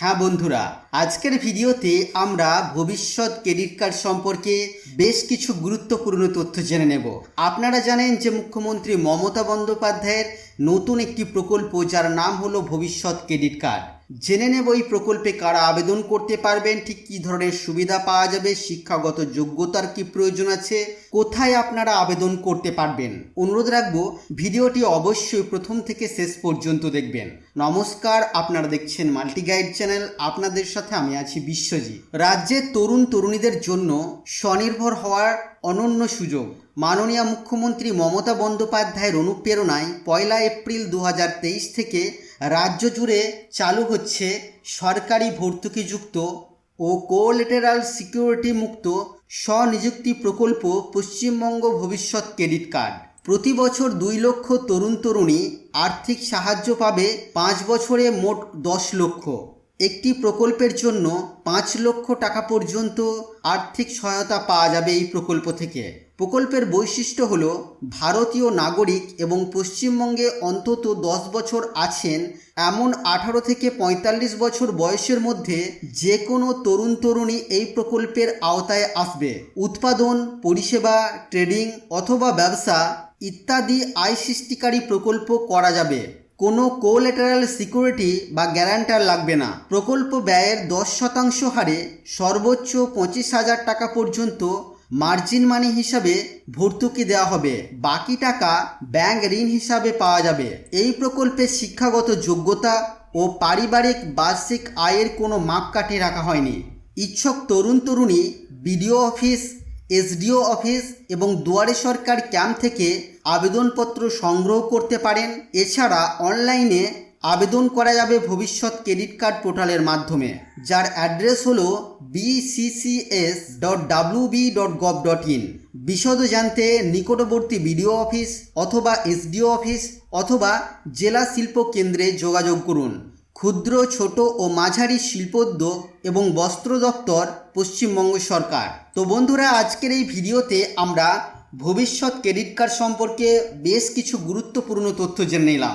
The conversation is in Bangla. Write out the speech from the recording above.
হ্যাঁ বন্ধুরা, আজকের ভিডিওতে আমরা ভবিষ্যৎ ক্রেডিট কার্ড সম্পর্কে বেশ কিছু গুরুত্বপূর্ণ তথ্য জেনে নেব। আপনারা জানেন যে মুখ্যমন্ত্রী মমতা বন্দ্যোপাধ্যায়ের নতুন একটি প্রকল্প যার নাম হলো ভবিষ্যৎ ক্রেডিট কার্ড। জেনে নেব এই প্রকল্পে কারা আবেদন করতে পারবেন, ঠিক কী ধরনের সুবিধা পাওয়া যাবে, শিক্ষাগত যোগ্যতার কি প্রয়োজন আছে, কোথায় আপনারা আবেদন করতে পারবেন? অনুরোধ রাখব, ভিডিওটি অবশ্যই প্রথম থেকে শেষ পর্যন্ত দেখবেন। নমস্কার, আপনারা দেখছেন মাল্টি গাইড চ্যানেল, আপনাদের সাথে আমি আছি বিশ্বজিৎ। রাজ্যের তরুণ তরুণীদের জন্য স্বনির্ভর হওয়ার অনন্য সুযোগ। মাননীয় মুখ্যমন্ত্রী মমতা বন্দ্যোপাধ্যায়ের অনুপ্রেরণায় পয়লা এপ্রিল দু হাজার তেইশ থেকে রাজ্য জুড়ে চালু হচ্ছে সরকারি ভর্তুকিযুক্ত ও কোলেটেরাল সিকিউরিটি মুক্ত স্বনিযুক্তি প্রকল্প পশ্চিমবঙ্গ ভবিষ্যৎ ক্রেডিট কার্ড। প্রতি বছর দুই লক্ষ তরুণ তরুণী আর্থিক সাহায্য পাবে পাঁচ বছরে মোট দশ লক্ষ। একটি প্রকল্পের জন্য পাঁচ লক্ষ টাকা পর্যন্ত আর্থিক সহায়তা পাওয়া যাবে এই প্রকল্প থেকে। প্রকল্পের বৈশিষ্ট্য হল, ভারতীয় নাগরিক এবং পশ্চিমবঙ্গে অন্তত দশ বছর আছেন এমন আঠারো থেকে পঁয়তাল্লিশ বছর বয়সের মধ্যে যে কোনো তরুণ তরুণী এই প্রকল্পের আওতায় আসবে। উৎপাদন, পরিষেবা, ট্রেডিং অথবা ব্যবসা ইত্যাদি আয় সৃষ্টিকারী প্রকল্প করা যাবে। কোনো কোলেটারাল সিকিউরিটি বা গ্যারান্টার লাগবে না। প্রকল্প ব্যয়ের দশ শতাংশ হারে সর্বোচ্চ পঁচিশ হাজার টাকা পর্যন্ত মার্জিন মানি হিসাবে ভর্তুকি দেওয়া হবে। বাকি টাকা ব্যাংক ঋণ হিসাবে পাওয়া যাবে। এই প্রকল্পে শিক্ষাগত যোগ্যতা ও পারিবারিক বার্ষিক আয়ের কোনো মাপকাঠি রাখা হয়নি। ইচ্ছুক তরুণ তরুণী, বিডিও অফিস, এসডিও অফিস এবং দুয়ারে সরকার ক্যাম্প থেকে আবেদনপত্র সংগ্রহ করতে পারেন। এছাড়া অনলাইনে আবেদন করা যাবে ভবিষ্যৎ ক্রেডিট কার্ড পোর্টালের মাধ্যমে, যার অ্যাড্রেস হলো BCCS dot W B dot gov dot in বিশদ জানতে নিকটবর্তী বিডিও অফিস অথবা এসডিও অফিস অথবা জেলা শিল্প কেন্দ্রে যোগাযোগ করুন। ক্ষুদ্র, ছোট ও মাঝারি শিল্পোদ্যোগ এবং বস্ত্র দপ্তর, পশ্চিমবঙ্গ সরকার। তো বন্ধুরা, আজকের এই ভিডিওতে আমরা ভবিষ্যৎ ক্রেডিট কার্ড সম্পর্কে বেশ কিছু গুরুত্বপূর্ণ তথ্য জেনে নিলাম।